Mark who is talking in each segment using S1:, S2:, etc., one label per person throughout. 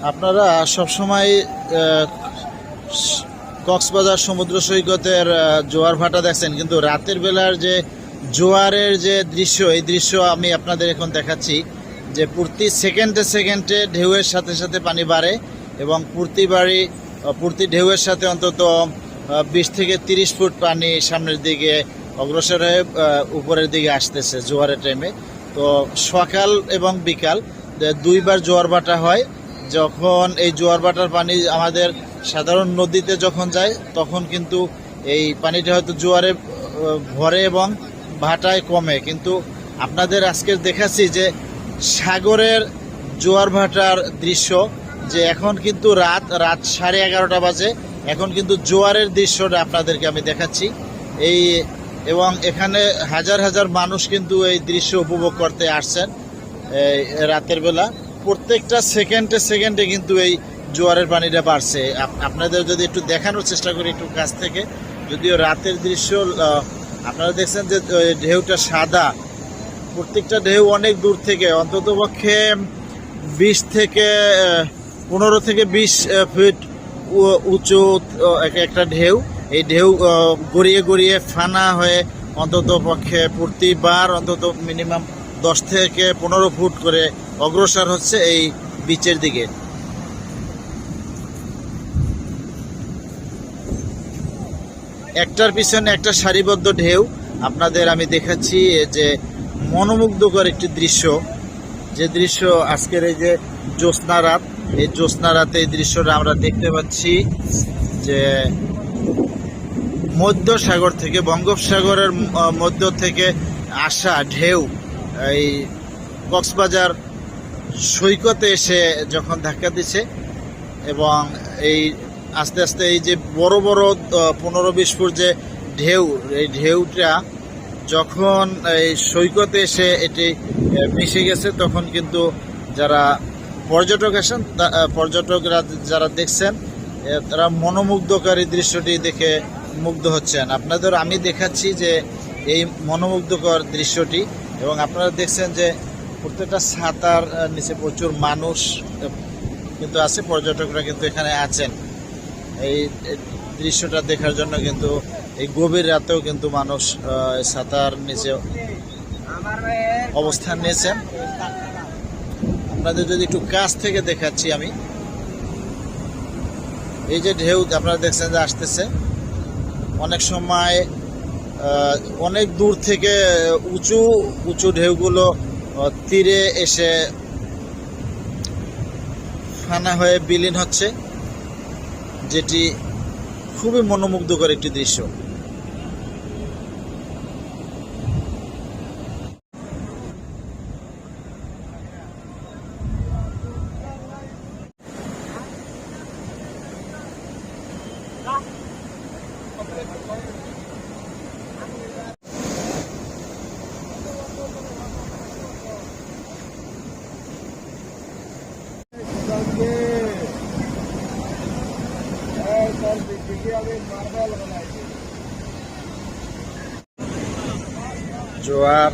S1: আপনারা সবসময় কক্সবাজার সমুদ্র সৈকতের জোয়ার ভাটা দেখছেন কিন্তু রাতের বেলার যে জোয়ারের যে দৃশ্য এই দৃশ্য আমি আপনাদের এখন দেখাচ্ছি যে প্রতি সেকেন্ডে সেকেন্ডে ঢেউয়ের সাথে সাথে পানি বাড়ে এবং প্রতি বাড়ি আহ, প্রতি ঢেউয়ের সাথে অন্তত বিশ থেকে তিরিশ ফুট পানি সামনের দিকে অগ্রসর হয়ে উপরের দিকে আসতেছে জোয়ারের টাইমে। তো সকাল এবং বিকাল দুইবার জোয়ার ভাটা হয়। যখন এই জোয়ার ভাটার পানি আমাদের সাধারণ নদীতে যখন যায়, তখন কিন্তু এই পানিটা হয়তো জোয়ারে ভরে এবং ভাটায় কমে। কিন্তু আপনাদের আজকে দেখাচ্ছি যে সাগরের জোয়ার ভাটার দৃশ্য, যে এখন কিন্তু রাত রাত সাড়ে এগারোটা বাজে। এখন কিন্তু জোয়ারের দৃশ্যটা আপনাদেরকে আমি দেখাচ্ছি। এই এবং এখানে হাজার হাজার মানুষ কিন্তু এই দৃশ্য উপভোগ করতে আসছেন রাতের বেলা। প্রত্যেকটা সেকেন্ডে সেকেন্ডে কিন্তু এই জোয়ারের পানিটা বাড়ছে। আপনাদের যদি একটু দেখানোর চেষ্টা করি একটু কাছ থেকে, যদিও রাতের দৃশ্য আপনারা দেখছেন যে ঢেউটা সাদা। প্রত্যেকটা ঢেউ অনেক দূর থেকে অন্তত পক্ষে বিশ থেকে পনেরো থেকে বিশ ফিট উঁচু এক- একটা ঢেউ। এই ঢেউ গড়িয়ে গড়িয়ে ফানা হয়ে অন্তত পক্ষে প্রতিবার অন্তত মিনিমাম দশ থেকে পনেরো ফুট করে অগ্রসর হচ্ছে এই বিচের দিকে। একটার পিছনে একটা সারিবদ্ধ ঢেউ। আপনাদের আমি দেখাচ্ছি যে মনোমুগ্ধকর একটি দৃশ্য। যে দৃশ্য আজকের এই যে জ্যোৎস্না রাত, এই জ্যোৎস্না রাতে এই দৃশ্যটা আমরা দেখতে পাচ্ছি যে মধ্য সাগর থেকে, বঙ্গোপসাগরের মধ্য থেকে আসা ঢেউ। এই কক্সবাজার সৈকতে এসে যখন ধাক্কা দিচ্ছে এবং এই আস্তে আস্তে এই যে বড় বড় পনেরো বিশ ফুট যে ঢেউ, এই ঢেউটা যখন এই সৈকতে এসে এটি মিশে গেছে, তখন কিন্তু যারা পর্যটক আসেন পর্যটকরা যারা দেখছেন তারা মনোমুগ্ধকারী দৃশ্যটি দেখে মুগ্ধ হচ্ছেন। আপনাদের আমি দেখাচ্ছি যে এই মনোমুগ্ধকর দৃশ্যটি এবং আপনারা দেখছেন যে প্রত্যেকটা আহ, নিচে প্রচুর মানুষ কিন্তু আছে পর্যটকরা কিন্তু এখানে আছেন। এই দৃশ্যটা দেখার জন্য কিন্তু এই গভীর রাতেও কিন্তু মানুষ ছাতার নিচে অবস্থান নিয়েছেন। আপনাদের যদি একটু কাছ থেকে দেখাচ্ছি আমি। এই যে ঢেউ আপনারা দেখছেন যে আসতেছে। অনেক সময় অনেক দূর থেকে উঁচু উঁচু ঢেউগুলো তীরে এসে ফানা হয়ে বিলীন হচ্ছে, যেটি খুবই মনোমুগ্ধকর একটি দৃশ্য। জোয়ার।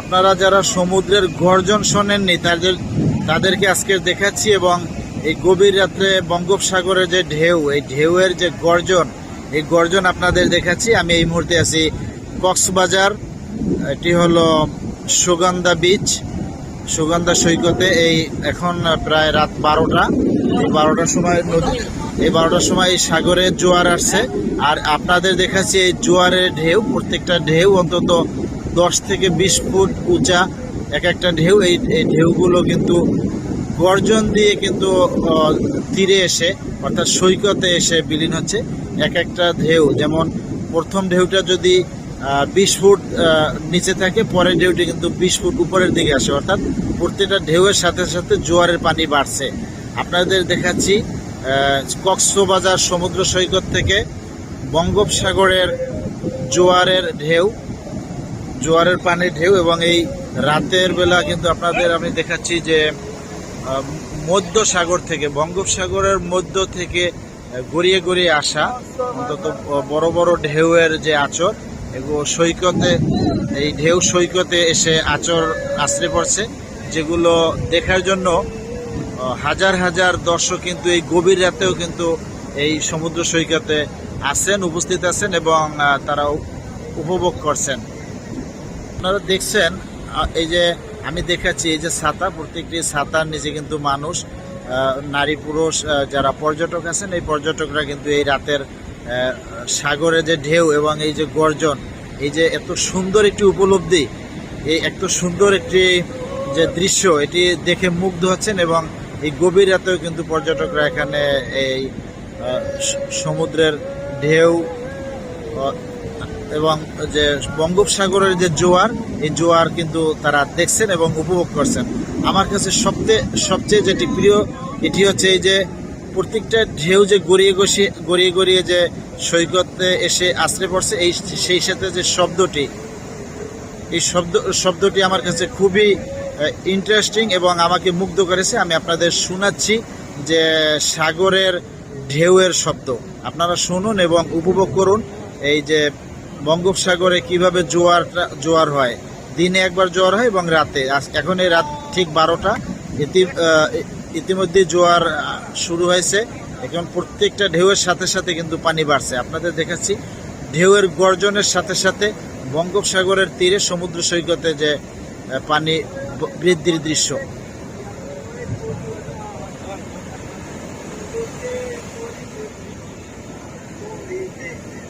S1: আপনারা যারা সমুদ্রের গর্জন শোনেননি তাদের তাদেরকে আজকে দেখাচ্ছি এবং এই গভীর রাত্রে বঙ্গোপসাগরের যে ঢেউ, এই ঢেউয়ের যে গর্জন, এই গর্জন আপনাদের দেখাচ্ছি। আমি এই মুহূর্তে আছি কক্সবাজার, এটি হলো সুগন্ধা বিচ সুগন্ধা সৈকতে। এই এখন প্রায় রাত বারোটা বারোটার সময় নদী, এই বারোটার সময় এই সাগরে জোয়ার আসছে। আর আপনাদের দেখাচ্ছি এই জোয়ারের ঢেউ, প্রত্যেকটা ঢেউ অন্তত দশ থেকে বিশ ফুট উঁচা। এক একটা ঢেউ, এই এই ঢেউগুলো কিন্তু গর্জন দিয়ে কিন্তু তীরে এসে, অর্থাৎ সৈকতে এসে বিলীন হচ্ছে এক একটা ঢেউ। যেমন প্রথম ঢেউটা যদি বিশ ফুট নিচে থাকে, পরের ঢেউটি কিন্তু বিশ ফুট উপরের দিকে আসে। অর্থাৎ প্রত্যেকটা ঢেউয়ের সাথে সাথে জোয়ারের পানি বাড়ছে। আপনাদের দেখাচ্ছি কক্সবাজার সমুদ্র সৈকত থেকে বঙ্গোপসাগরের জোয়ারের ঢেউ, জোয়ারের পানির ঢেউ এবং এই রাতের বেলা কিন্তু আপনাদের আমি দেখাচ্ছি যে মধ্য সাগর থেকে, বঙ্গোপসাগরের মধ্য থেকে গড়িয়ে গড়িয়ে আসা অন্তত বড় বড় ঢেউয়ের যে আচর এগুলো সৈকতে, এই ঢেউ সৈকতে এসে আচর আশ্রে পড়ছে, যেগুলো দেখার জন্য হাজার হাজার দর্শক কিন্তু এই গভীর রাতেও কিন্তু এই সমুদ্র সৈকতে আছেন উপস্থিত আছেন এবং তারা উপভোগ করছেন। আপনারা দেখছেন এই যে আমি দেখাচ্ছি, এই যে ছাতা, প্রত্যেকটি ছাতার নিচে কিন্তু মানুষ নারী, পুরুষ যারা পর্যটক আছেন, এই পর্যটকরা কিন্তু এই রাতের সাগরে যে ঢেউ এবং এই যে গর্জন, এই যে এত সুন্দর একটি উপলব্ধি, এই এত সুন্দর একটি যে দৃশ্য, এটি দেখে মুগ্ধ হচ্ছেন এবং এই গভীর রাতেও কিন্তু পর্যটকরা এখানে এই সমুদ্রের ঢেউ এবং যে বঙ্গোপসাগরের যে জোয়ার, এই জোয়ার কিন্তু তারা দেখছেন এবং উপভোগ করছেন। আমার কাছে সবচেয়ে সবচেয়ে যেটি প্রিয়, এটি হচ্ছে এই যে প্রত্যেকটা ঢেউ যে গড়িয়ে গড়িয়ে গড়িয়ে গড়িয়ে যে সৈকতে এসে আশ্রে পড়ছে, এই সেই সাথে যে শব্দটি, এই শব্দ, শব্দটি আমার কাছে খুবই ইন্টারেস্টিং এবং আমাকে মুগ্ধ করেছে। আমি আপনাদের শোনাচ্ছি যে সাগরের ঢেউয়ের শব্দ। আপনারা শুনুন এবং উপভোগ করুন। এই যে বঙ্গোপসাগরে কীভাবে জোয়ারটা জোয়ার হয়? দিনে একবার জোয়ার হয় এবং রাতে। এখন এই রাত ঠিক বারোটা। ইতি ইতিমধ্যে জোয়ার শুরু হয়েছে। এখন প্রত্যেকটা ঢেউয়ের সাথে সাথে কিন্তু পানি বাড়ছে। আপনাদের দেখাচ্ছি, ঢেউয়ের গর্জনের সাথে সাথে বঙ্গোপসাগরের তীরে সমুদ্র সৈকতে যে পানি বৃদ্ধির দৃশ্য। Thank you.